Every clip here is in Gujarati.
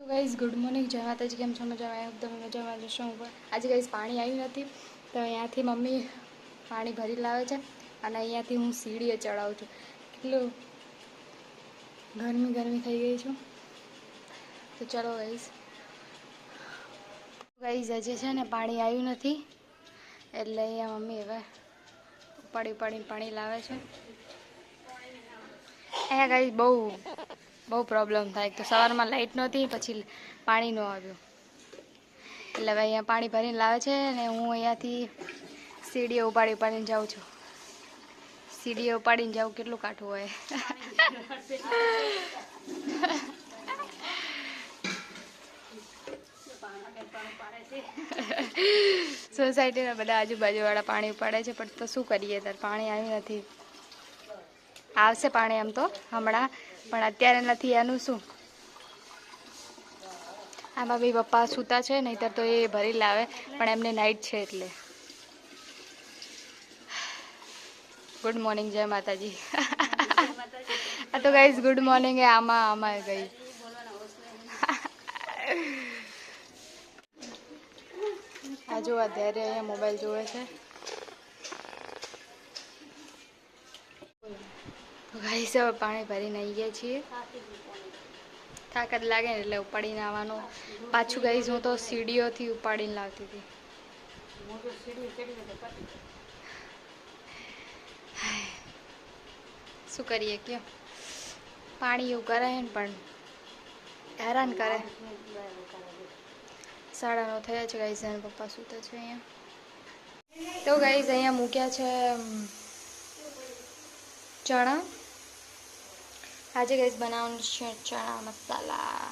ગાઈઝ ગુડ મોર્નિંગ જય માતાજી, કેમ છો? મજામાં? આવ્યા તમે મજામાં જશો હું આજે ગાઈઝ પાણી આવ્યું નથી, તો અહીંયાથી મમ્મી પાણી ભરી લાવે છે અને અહીંયાથી હું સીડીએ ચડાવું છું. કેટલું ગરમી ગરમી થઈ ગઈ છું. તો ચલો ગાઈઝ ગાઈઝ આજે છે ને પાણી આવ્યું નથી, એટલે અહીંયા મમ્મી હવે ઉપાડી ઉપાડીને પાણી લાવે છે. અહીંયા ગાઈઝ બહુ બહુ પ્રોબ્લેમ થાય. તો સવારમાં લાઇટ નહોતી, પછી પાણી ન આવ્યું. એટલે હવે અહીંયા પાણી ભરીને લાવે છે અને હું અહીંયાથી સીડીઓ ઉપાડી ઉપાડીને જાઉં છું. સીડીઓ ઉપાડીને જાઉં કેટલું કાઠું હોય. સોસાયટીના બધા આજુબાજુવાળા પાણી ઉપાડે છે, પણ તો શું કરીએ? તાર પાણી આવ્યું નથી. આવશે પાણી એમ તો, હમણાં. પણ અત્યારે નથી, એનું શું? આમાં બી પપ્પા સૂતા છે, નહીંતર તો એ ભરી લાવે, પણ એમને નાઇટ છે એટલે. ગુડ મોર્નિંગ જય માતાજી. આ તો ગાઈઝ ગુડ મોર્નિંગ એ આમાં આમાં ગઈ. આ જો અત્યારે અહીંયા મોબાઈલ જોવે છે. ગાઈસ સાહેબ, પાણી ભરીને આવી ગયા છીએ. થાકત લાગે ને એટલે ઉપાડીને આવવાનું. પાછું ગઈ હું તો સીડીઓથી ઉપાડીને લાવતી હતી. શું કરીએ કયો પાણી એવું કરે ને પણ હેરાન કરે. સાડા નવ થયા છે ગાઈઝ અને પપ્પા સૂતા છે અહીંયા. તો ગાઈઝ અહીંયા મૂક્યા છે ચણા. આજે ગઈસ બનાવવાનું છે ચણા મસાલા.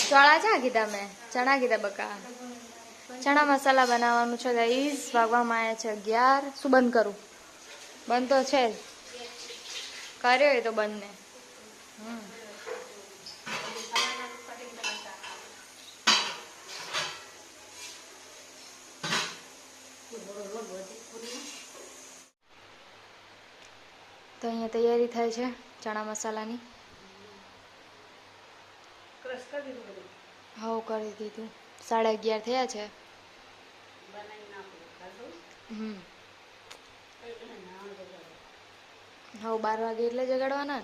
ચણા ચા કીધા મેં ચણા કીધા બકા. ચણા મસાલા બનાવવાનું છે ગઈસ વાગવામાં આવ્યા છે અગિયાર. શું બંધ કરું? બંધ તો છે જ. કર્યો એ તો બંધ ને હમ. તો અહીંયા તૈયારી થાય છે ચણા મસાલાની. હવ કરી દીધું સાડા અગિયાર થયા છે. હમ. હવ બાર વાગે એટલે જગાડવાના?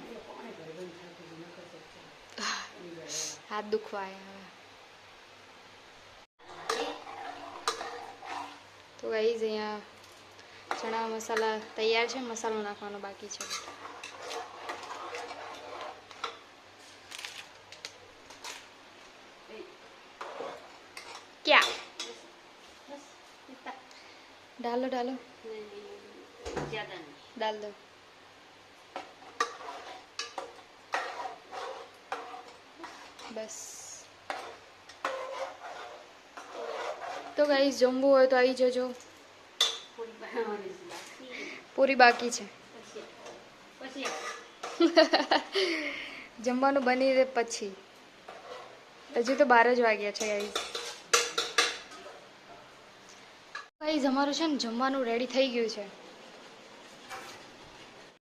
હાથ દુખવા હવે. તો ગાઈઝ અહીંયા ચણા મસાલા તૈયાર છે, મસાલો નાખવાનો બાકી છે. ક્યાં? ડાલો ડાલો. ડાલ દો. બસ. તો ગાઈ જમવું હોય તો આવી જજો. પૂરી બાકી છે. જમવાનું બની રહે પછી. હજુ તો બાર જ વાગ્યા છે ગાઈઝ અમારું છે ને જમવાનું રેડી થઈ ગયું છે.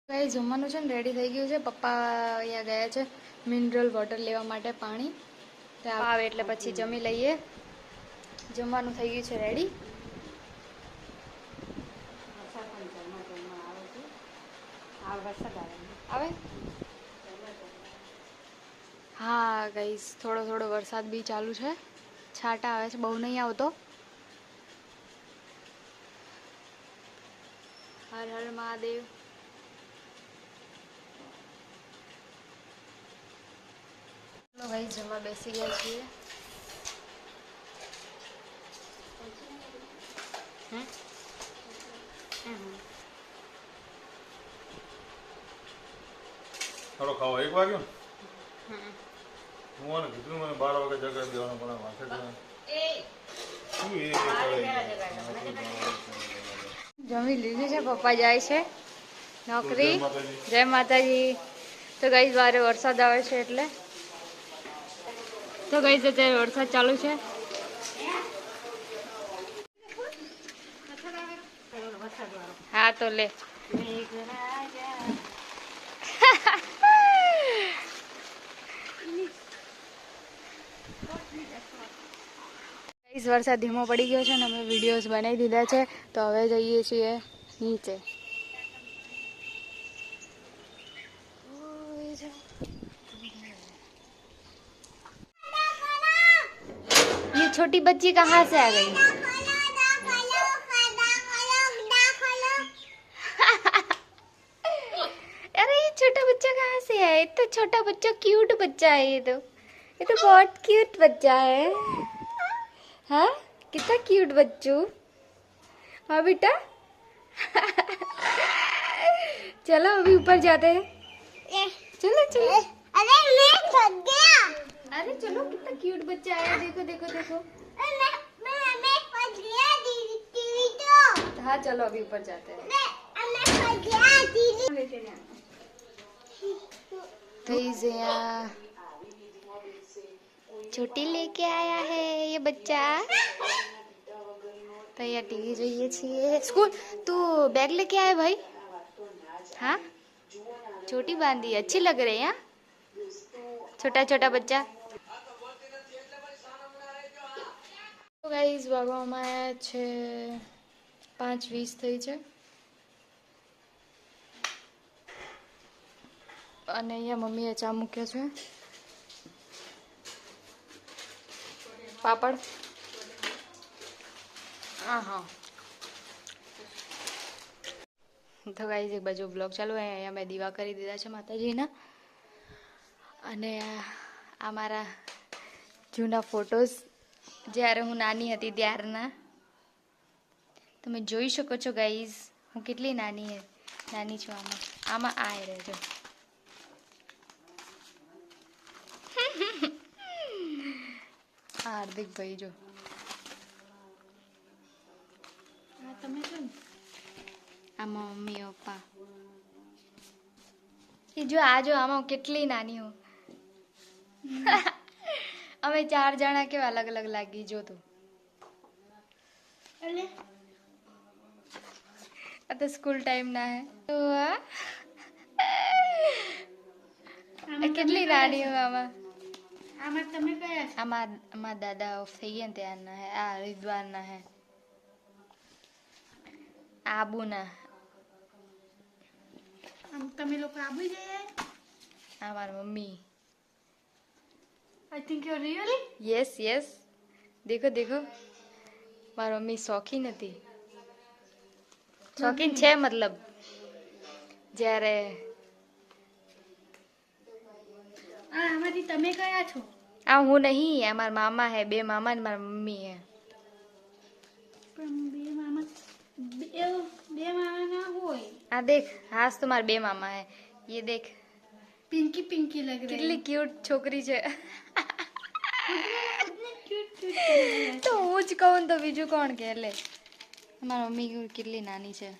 ગાઈ જમવાનું છે ને રેડી થઈ ગયું છે. પપ્પા અહીંયા ગયા છે મિનરલ વોટર લેવા માટે પાણી. આવે એટલે પછી જમી લઈએ. જમવાનું થઈ ગયું છે રેડી આવે હા ગાઈસ થોડો થોડો વરસાદ બી ચાલુ છે છાંટા આવે છે બહુ નહીં આવતો હર હર મહાદેવ ચલો ભાઈ જમવા બેસી ગયા છીએ હમ? હમ. થોડો ખાવા એક વાગ્યો? ને હું આને કીધું મને બાર વાગે જગાડી દેવાનો પણ માથે? જમી લીધું છે પપ્પા જાય છે. નોકરી. જય માતાજી. જય માતાજી. તો ગઈ વારે વરસાદ આવે છે એટલે. તો ગઈ અત્યારે વરસાદ ચાલુ છે. હા તો લે. ગાઈસ વરસાદ ધીમો પડી ગયો છે ને અમે વિડીયોઝ બનાવી દીધા છે તો હવે જઈએ છીએ નીચે ये छोटी बच्ची कहाँ से आ गई अरे ये छोटा बच्चा कहाँ से है ये तो छोटा बच्चा क्यूट बच्चा है ये तो ये तो बहुत क्यूट बच्चा है। हाँ? कितना क्यूट बच्चू। हाँ बेटा? चलो अभी ऊपर जाते हैं। चलो चलो। अरे मैं थक गया। अरे चलो कितना क्यूट बच्चा है। देखो देखो देखो। मैं मैं मैं फंस गया दीदी टीवी तो। हाँ चलो अभी ऊपर जाते हैं। मैं मैं फंस गया दीदी। गाइस यहाँ छोटी लेके आया है ये बच्चा તો અહીંયા ટીવી જોઈએ છીએ સ્કૂલ तू बैग लेके आया भाई हाँ छोटी बांधी अच्छी लग रही है हाँ छोटा छोटा बच्चा તો ગાઈઝ વાગવામાં આવ્યા છે પાંચ વીસ થઈ છે અને અહીંયા મમ્મીએ ચા મૂક્યો છે પાપડ. હા હા તો ગાઈઝ એક બાજુ બ્લોગ ચાલુ. અહીંયા મેં દીવા કરી દીધા છે માતાજીના. અને આ- મારા જૂના ફોટોઝ જ્યારે હું નાની હતી ત્યારના. તમે જોઈ શકો છો ગાઈઝ હું કેટલી નાની નાની છું આમાં. આમાં આ રહેજો આ હાર્દિકભાઈ જો. તમે છો ને? આમાં મમ્મી પપ્પા. એ જો આ જો આમાં કેટલી નાની હું અમે ચાર જણા કેવા અલગ અલગ લાગી જો તું. આ તો સ્કૂલ ટાઈમ ના હે. તો આ આ કેટલી નાની હું આમાં? આમાં તમે કયા છો? આમાં આમાં દાદા ઓફ થઈ ગયા ને ત્યારના હે આ હરિદ્વારના હે. આબુના આમ તમે લોકો આબુ જઈએ આ મારી mummy. I think you really yes yes દેખો દેખો. મારી મમ્મી શોખીન હતી. શોખીન છે મતલબ. જ્યારે આ આમાંથી તમે કયા છો? આ હું નહીં આ મારા મામા હે બે મામા ને મારી મમ્મી હે. પણ બે મામા બે મામા ના હોય. આ દેખ હાસ તો મારા બે મામા હે. ये પિંકી લગ રહી. કેટલી ક્યુટ છોકરી છે. તો હું જ કહું તો બીજું કોણ કે લે? મારા મમ્મી કેટલી નાની છે.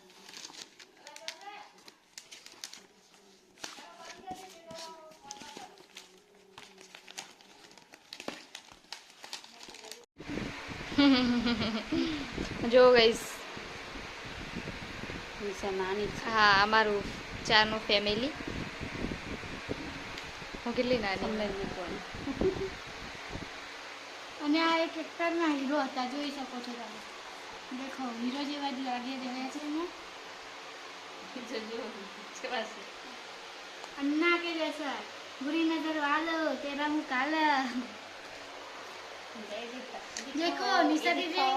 જો ગઈશ હા અમારું ચારનું ફેમિલી હું કેટલી નાની? અને આ એક એક્ટરના હીરો હતા જોઈ શકો છો તમે. દેખો હીરો જેવા જ લાગી છે ને અન્ના કે જૈસા બુરી નજર વાલો તેરા હું કાલા. देखो निशा दीदी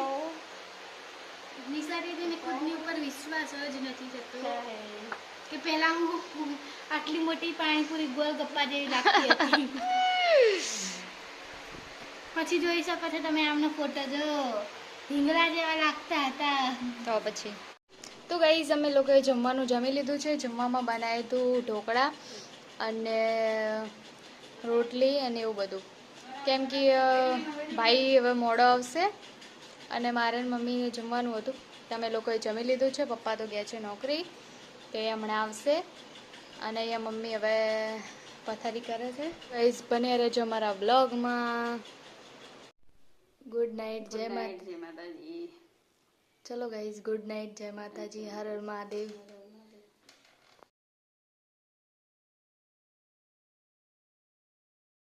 નિશા દીદીને ખુદની ઉપર વિશ્વાસ જ નથી થતો કે પહેલા હું આટલી મોટી પાણીપુરી ગોલ ગપ્પા જેવી લાગતી હતી પછી જોઈ શકો છો તમે આમનો ફોટો જો ઢીંગલા જેવા લાગતા હતા તો પછી તો ગાઈઝ અમે લોકોએ જમવાનું જમી લીધું છે જમવામાં બનાવ્યું હતું ઢોકળા અને રોટલી અને એવું બધું કેમ કે ભાઈ હવે મોડો આવશે અને મારે મમ્મી મમ્મીને જમવાનું હતું. તમે લોકોએ જમી લીધું છે પપ્પા તો ગયા છે નોકરી. તો એ હમણાં આવશે અને અહીંયા મમ્મી હવે પથારી કરે છે. ગાઈઝ બને રહેજો અમારા બ્લોગમાં ગુડ નાઇટ જય માતાજી. ચલો ગાઈઝ ગુડ નાઇટ જય માતાજી હર હર મહાદેવ.